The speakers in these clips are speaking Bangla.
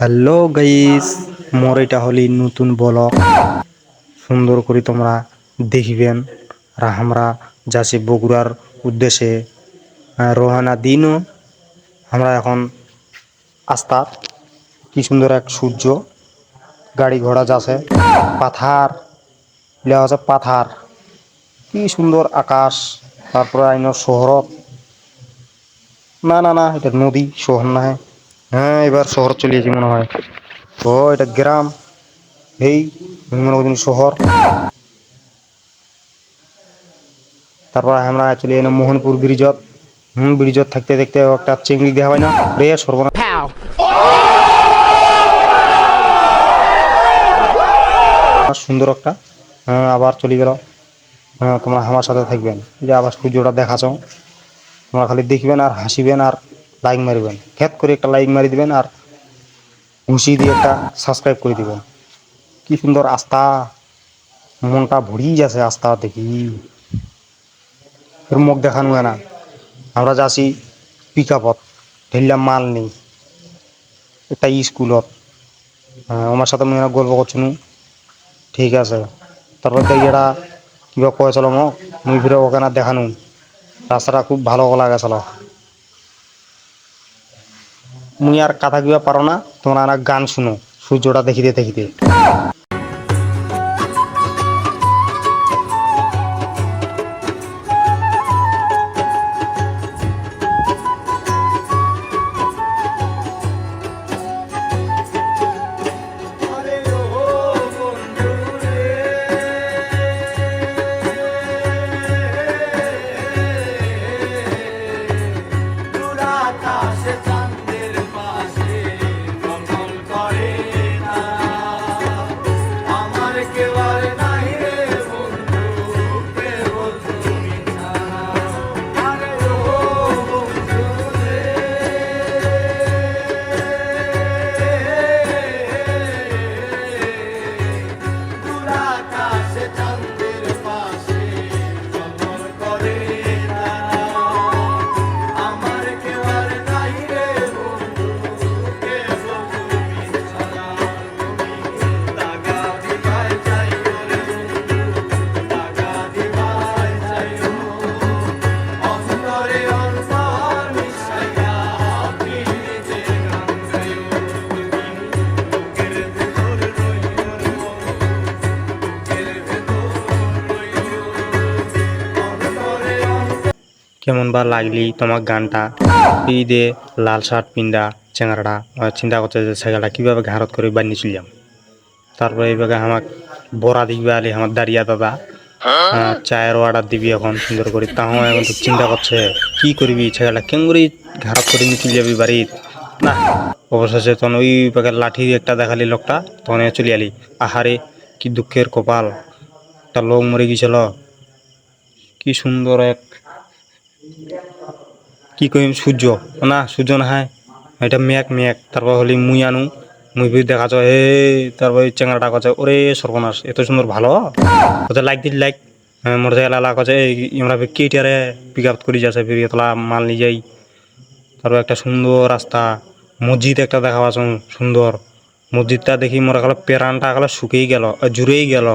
হ্যালো গাইস, মোর এটা হলি নতুন ব্লগ। সুন্দর করে তোমরা দেখবেন আর আমরা যাচ্ছি বগুড়ার উদ্দেশ্যে। রোহানা দিনও আমরা এখন আস্তা কি সুন্দর এক সূর্য, গাড়ি ঘোড়া যাচ্ছে। পাথার, লেওয়া আছে পাথার। কি সুন্দর আকাশ, তারপরে আইন শহরত। না না না, এটা নদী, শহর না হয় হ্যাঁ এবার শহর চলে গেছি মনে হয়। ও, এটা গ্রাম। এই, মনে করছি শহর। তারপর আমরা চলে এলাম মোহনপুর ব্রিজত হুম ব্রিজত থাকতে দেখতে একটা চিংড়ি দেওয়া হয় না। রে সর্বনা সুন্দর একটা হ্যাঁ আবার চলে গেল। হ্যাঁ তোমরা আমার সাথে থাকবেন। যে আবার সূর্যটা দেখাছ তোমরা খালি দেখবেন আর হাসিবেন আর লাইক মারবেন। খেত করে একটা লাইক মারি দিবেন আর ঘুষি দিয়ে একটা সাবস্ক্রাইব করে দিবেন। কি সুন্দর আস্থা। মনটা ভরিয়ে যাচ্ছে আস্থা দেখি। এর মুখ দেখানো না। আমরা যাচ্ছি পিক আপত ঢেললাম মাল নেই। একটা স্কুলত হ্যাঁ আমার সাথে মেয়েরা গল্প করছিল ঠিক আছে। তারপর দেখি এটা কিবা কয়েছিল মোক মুই ফিরে ওখানে দেখানো। রাস্তাটা খুব ভালো লাগেছিল মুই আর কথা কিবা পারো না তোমরা আর গান শুনো। সূর্যটা দেখিতে দেখিতে কেমন বা লাগলি তোমার গানটা। এই দে লাল শার্ট পিন্দা চেঙ্গারাটা আহ, চিন্তা করছে যে সেগাটা কীভাবে ঘাড়ত করে বানিয়ে চলিয়াম তারপরে এইভাবে আমাক বড়া দিবে আলি আমার দাঁড়িয়া দাদা। চায়ের অর্ডার দিবি এখন সুন্দর করে। তাও এখন তো চিন্তা করছে কি করবি? ছেলেটা কেমন করে ঘাড়ত করে নিয়ে যাবি বাড়িত। না অবশেষে তখন ওই পাকে লাঠি একটা দেখালি লোকটা তখন চলে আলি। আহারে কি দুঃখের কপাল একটা লোক মরে গেছিল কি সুন্দর এক কি কইম সূর্য না সূর্য না হয় এটা মেঘ মেঘ তারপর হলি মুই আনু। মুই ফির দেখা যায় হে তারপর ওই চেঙ্গাটা কাছে ওরে সর্বনাশ এত সুন্দর ভালো। ওতে লাইক দিল লাইক মোর সাইকেল আলা কাছে এই আমরা কেটিয়ারে পিক আপ করে যাচ্ছে ফির এতলা মাল নিয়ে যাই তারপর একটা সুন্দর রাস্তা মসজিদ একটা দেখা পাচ্ছ সুন্দর মসজিদটা দেখি মোর একালে পেরানটা একালে শুকিয়ে গেল জুড়েই গেল।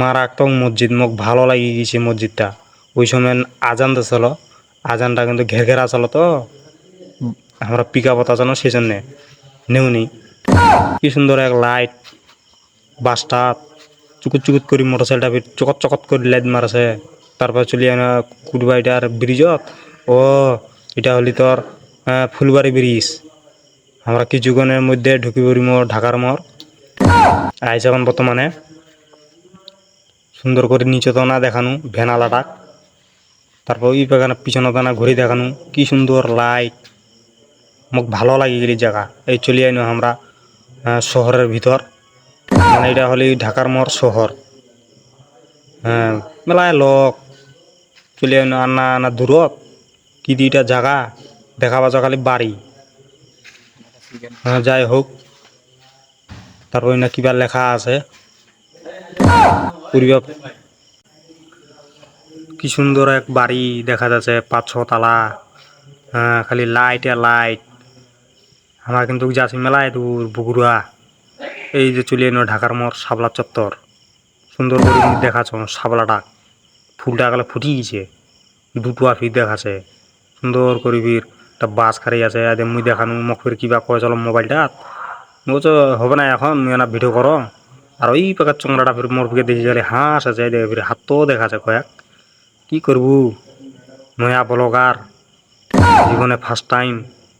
মারাত্মক মসজিদ মোক ভালো লাগি গেছে মসজিদটা ওই সময় আজান দিছিল আজানটা কিন্তু ঘের ঘেরা ছিল তো। আমরা পিক আপত আছে না সেই জন্যে নেউনি কি সুন্দর এক লাইট বাসটা চুকুত চুকুত করে মোটর সাইকেলটা ফির চকত চকত করে লাইট মারছে। তারপর চলি আনা কুটবাইটার ব্রিজত ও, এটা হলি তোর ফুলবাড়ি ব্রিজ আমরা কিছুক্ষণের মধ্যে ঢুকি পড়ি মোর ঢাকার মোর আইস বর্তমানে। সুন্দর করে নিচে দানা দেখানো ভ্যানালাটা তারপর ওই বাগানে পিছনে দানা ঘুরে দেখানো, কি সুন্দর লাইট মোক ভালো লাগে গেলি জায়গা। এই চলে আইনো আমরা শহরের ভিতর। মানে এটা হলে ঢাকার মোর শহর। হ্যাঁ মেলায় লোক, চলে আইনো আনা আনা দূরত। কি দুইটা জায়গা, দেখা পাচ্ছ খালি বাড়ি। হ্যাঁ যাই হোক। তারপর না কিবা লেখা আছে। পরিবার কি সুন্দর এক বাড়ি দেখা যাচ্ছে, পাঁচ ছ তালা হ্যাঁ খালি লাইট আর লাইট আমার কিন্তু যাচ্ছি মেলায় দূর বগুড়া। এই যে চলে এলো ঢাকার মোড়, শাপলা চত্বর। সুন্দর করে দেখাছ শাপলাটা। ফুলটা গেলে ফুটি গেছে দুটো আফি দেখাছে সুন্দর করে বীর একটা বাস খারি আছে আদে মুই দেখানো মুখ ফির কিবা কয়ে চলো মোবাইলটা। বলছো হবে না এখন না ভিডিও করো। আর ওই পাকার চংড়াটা ফির মোর ফিকে দেখি গেলে হাঁস আছে হাতও দেখাছে কয়েক। কি করবু? নয়া ব্লগার জীবনে ফার্স্ট টাইম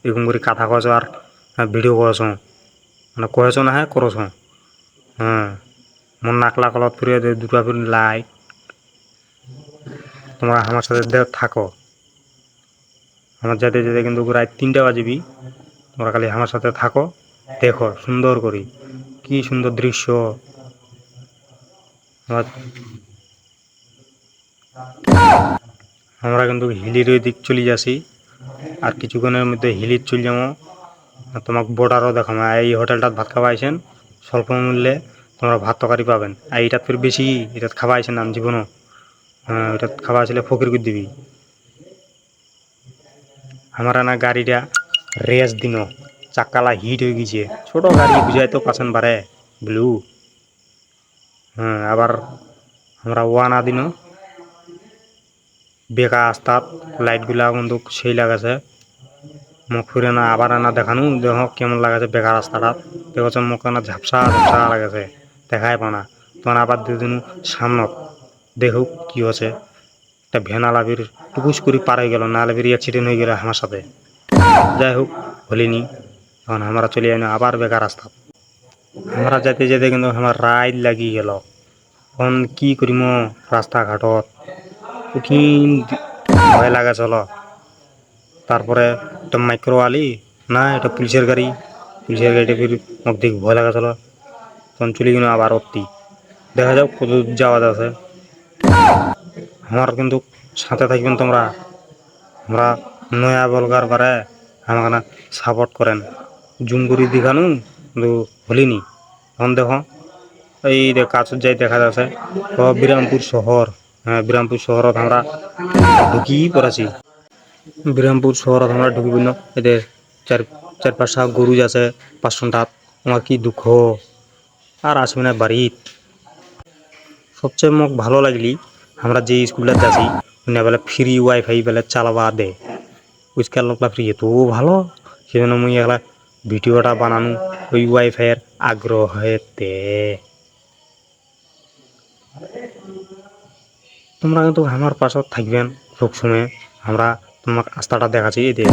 এরকম করে কথা কয়েছ আর ভিডিও করেছ মানে কয়েছ না হ্যাঁ করছ হ্যাঁ মন নাকলা কলত ফিরে দুটা ফির লাইক তোমরা আমার সাথে থাকো। আমার যেতে যেতে কিন্তু রাত তিনটা বাজিবি। তোমরা খালি আমার সাথে থাকো। দেখো সুন্দর করি কি সুন্দর দৃশ্য। আমার আমরা কিন্তু হিলির ওই দিক চলে যাচ্ছি। আর কিছুক্ষণের মধ্যে হিলির চলে যাব। তোমাকে বর্ডারও দেখাবো। এই হোটেলটাত ভাত খাওয়া আইসেন স্বল্প মূল্যে তোমরা ভাত তরকারি পাবেন। আর এইটাত ফির বেশি এটা খাওয়া আইসেন নাম জীবনও। হ্যাঁ এটাত খাওয়া আসলে ফকির করে দিবি। আমার না গাড়িটা রেস দিন। চাকালা হিট হয়ে গেছে। ছোট গাড়ি বুঝাই তো পাচ্ছেন বারে, ব্লু। হ্যাঁ আবার আমরা ওয়ানা দিন। বেকা আস্তাত লাইটগুলা কিন্তু সেই লাগাছে মুখ ফিরে না, আবার আনা দেখানো, দেখ কেমন লাগাছে বেকার রাস্তাটা দেখছ মুখ না ঝাপসা ঝাপসা লাগাছে দেখাই পানা তখন আবার দুদিন সামনত দেখুক কি হচ্ছে একটা ভ্যান আলাবির টুকুস করে পার হয়ে গেল, না আলাবির অ্যাক্সিডেন্ট হয়ে গেল আমার সাথে। যাই হোক হলিনি তখন আমরা চলে যাই আবার বেকার রাস্তা আমরা যেতে যেতে কিন্তু আমার রাইড লাগি গেল। তখন কি করিম, রাস্তাঘাটত কঠিন ভয় লাগা চলো তারপরে একটা মাইক্রো আলি না, এটা পুলিশের গাড়ি। পুলিশের গাড়িটা ফির দেখি ভয় লাগা চলো তখন চলে গেল আবার অতি। দেখা যাক কত যাওয়া যাচ্ছে। আমার কিন্তু সাথে থাকবেন তোমরা। আমরা নয়া বলগার বারে আমাকে না সাপোর্ট করেন। জুম করে দেখানো, কিন্তু হলিনি এখন দেখো, এই দেখ কাছে যাই দেখা যাচ্ছে বিরামপুর শহর। বিরামপুর শহরত আমরা ঢুকি পড়াছি। বিরামপুর শহরত আমরা ঢুকি পড়ল এতে চার চার পাঁচটা গরু আছে পাঁচশোটাত আমার কি দুঃখ। আর আসবে না বাড়িত। সবচেয়ে মোক ভালো লাগলি আমরা যে স্কুলটা যাচ্ছি উনি বেলা ফ্রি ওয়াইফাই বেলা চালাবা দে। উইসকার লোকলা ফ্রি এত ভালো। সেজন্য মুই একলা ভিডিওটা বানানো ওই ওয়াইফাইয়ের আগ্রহেতে। তোমরা কিন্তু আমার পাশত থাকবেন সবসময় আমরা তোমাক রাস্তাটা দেখাচ্ছি, এই যে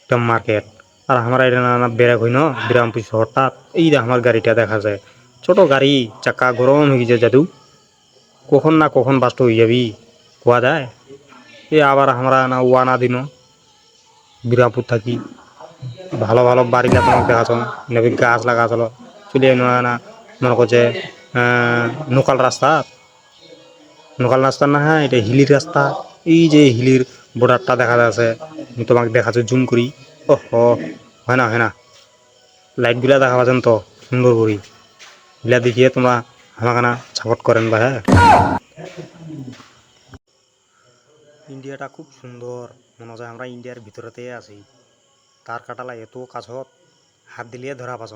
একটা মার্কেট আর আমরা এটা না না বেড়া হই ন বিরামপুর শহরটা এই আমার গাড়িটা দেখা যায়। ছোট গাড়ি, চাকা গরম হয়ে গেছে যাদু কখন না কখন বাস্ট হয়ে যাবি কোয়া যায়। এ আবার আমরা না ওয়ানা দিন বিরামপুর থাকি। ভালো ভালো বাড়িটা তোমাকে দেখাছ গাছ লাগাছিল চলে না মনে করছে লোকাল রাস্তা লোকাল রাস্তা না হ্যাঁ এটা হিলির রাস্তা। এই যে হিলির বর্ডারটা দেখা যাচ্ছে, আমি তোমাকে দেখাচ্ছি জুম করি। ও হয় না হয় না। লাইটগুলা দেখা পাচ্ছেন তো, সুন্দর করি। এগুলা দেখিয়ে তোমরা আমাকে না সাপোর্ট করেন বা হ্যাঁ। ইন্ডিয়াটা খুব সুন্দর। মনে হয় আমরা ইন্ডিয়ার ভিতরেতে আছি। তার কাটালা এত কাছত হাত দিলে ধরা পাচ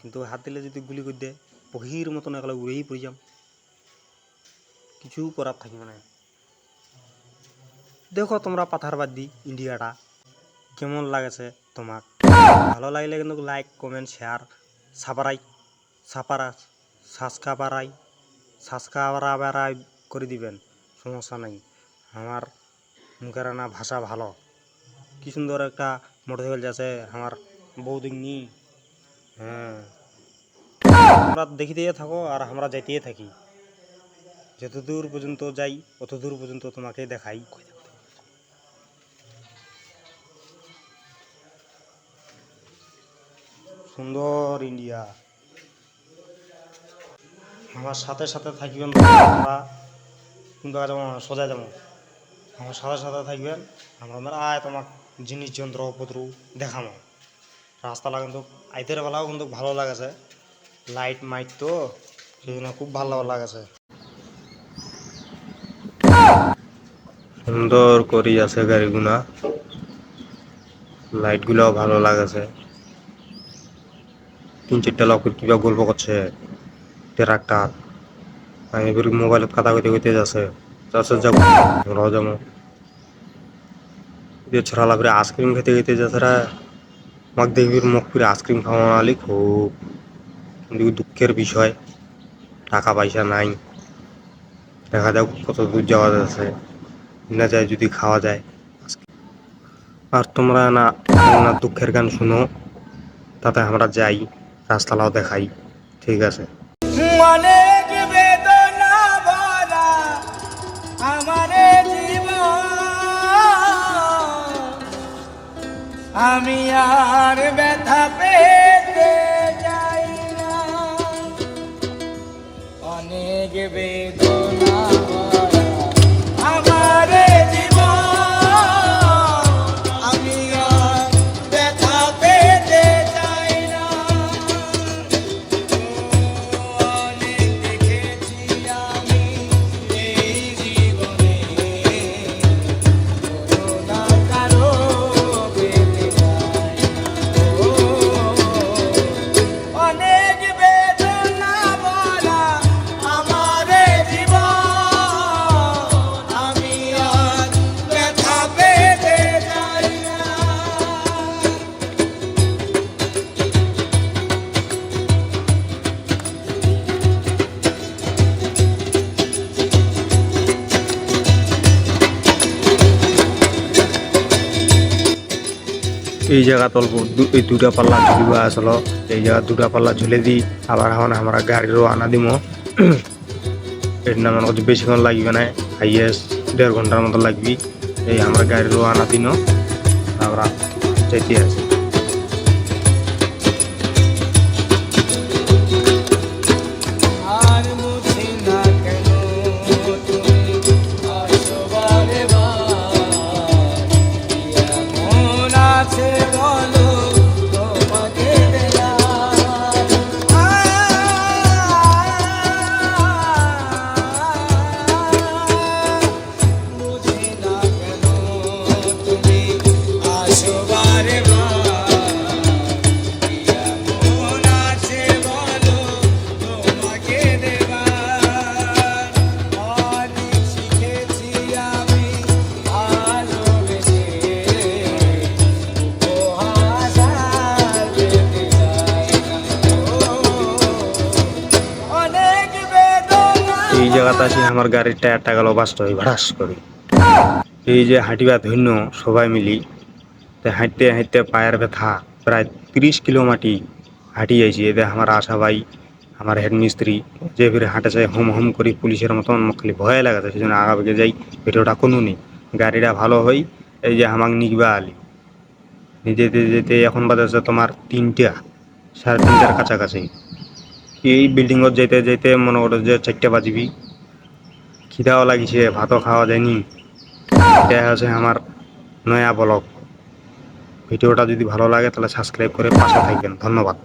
কিন্তু হাত দিলে যদি গুলি করে দেয় পহির মতন একলা উড়েই পড়ে যাম। কিছু করার থাকিব না দেখো তোমরা পাথার বাদ দি ইন্ডিয়াটা কেমন লাগেছে তোমাক? ভালো লাগলে কিন্তু লাইক কমেন্ট শেয়ার সাপারাই সাপারা সাবস্ক্রাইবারাই সাবস্ক্রাইবারাই করে দিবেন, সমস্যা নাই। আমার মুখের না ভাষা ভালো। কি সুন্দর একটা মোটরসাইকেল যাচ্ছে আমার বৌদিক নি হ্যাঁ। তোমরা দেখিতে থাকো আর আমরা যাইতে থাকি। যত দূর পর্যন্ত যাই অত দূর পর্যন্ত তোমাকে দেখাই। সুন্দর ইন্ডিয়া। আমার সাথে সাথে থাকবেন আমরা কোন জায়গায় যাব না, সোজা যাব আমার সাথে সাথে থাকবেন আমরা আমরা আয় তোমাক জিনিস যন্ত্রপত্র দেখামো। রাস্তাটা কিন্তু আইতের বেলাও কিন্তু ভালো লাগেছে। লাইট মাইট তো সেই জন্য খুব ভালো লাগেছে। সুন্দর করি আছে গাড়িগুলা। লাইটগুলাও ভালো লাগেছে। তিন চারটা লোক কিবা গল্প করছে ট্রাক্টার আমি এবার মোবাইলত কথা কইতে কইতে যাচ্ছে। যাচ্ছে যাব আমরাও যাব। দিয়ে ছড়া লাগবে আইসক্রিম খেতে খেতে যাচ্ছে রা। আমাকে দেখবি মুখ করে আইসক্রিম খাওয়া আলি খুব। কিন্তু দুঃখের বিষয়, টাকা পয়সা নাই। দেখা যাক কত দূর যাওয়া যাচ্ছে। না যায় যদি খাওয়া যায়। আর তোমরা না না দুঃখের গান শুনো, তাতে আমরা যাই, রাস্তালাও দেখাই, ঠিক আছে? আমি আর ব্যথা এই জায়গা অল্প এই দুটা পাল্লা ঝুলিবা আসলো। এই জায়গা দুটা পাল্লা ঝুলে দি আবার এখন আমরা গাড়িরও আনা দিম। এর নাম আমার বেশিক্ষণ লাগবে না হাইয়েস্ট দেড় ঘণ্টার মতো লাগবি। এই আমরা গাড়িরও আনা দিন। আমরা যেতে আছি। আসি আমার গাড়ির টায়ারটা গেল বাস্ট হয়ে ভাড়াস করে। এই যে হাঁটিবা ধন্য সবাই মিলি, তো হাঁটতে হাঁটতে পায়ের ব্যথা, প্রায় তিরিশ কিলো মাটি হাঁটি যাইছি। এদের আমার আশা ভাই, আমার হেড মিস্ত্রি, যে ফিরে হাঁটে যায় হোম হোম করি পুলিশের মতন খালি ভয় লাগাতে সেই জন্য আগা বেগে যাই, ভিডিওটা কোনো নেই। গাড়িটা ভালো হই, এই যে আমাকে নিকবা আলি। যেতে যেতে এখন বাজাচ্ছে তোমার তিনটা, সাড়ে তিনটার কাছাকাছি। এই বিল্ডিংত যেতে যেতে মনে করো যে চারটে বাজবি। খিদাও লাগিছে ভাতও খাওয়া যায়নি। এটাই হচ্ছে আমার নয়া ব্লগ। ভিডিওটা যদি ভালো লাগে, তাহলে সাবস্ক্রাইব করে পাশে থাকবেন। ধন্যবাদ।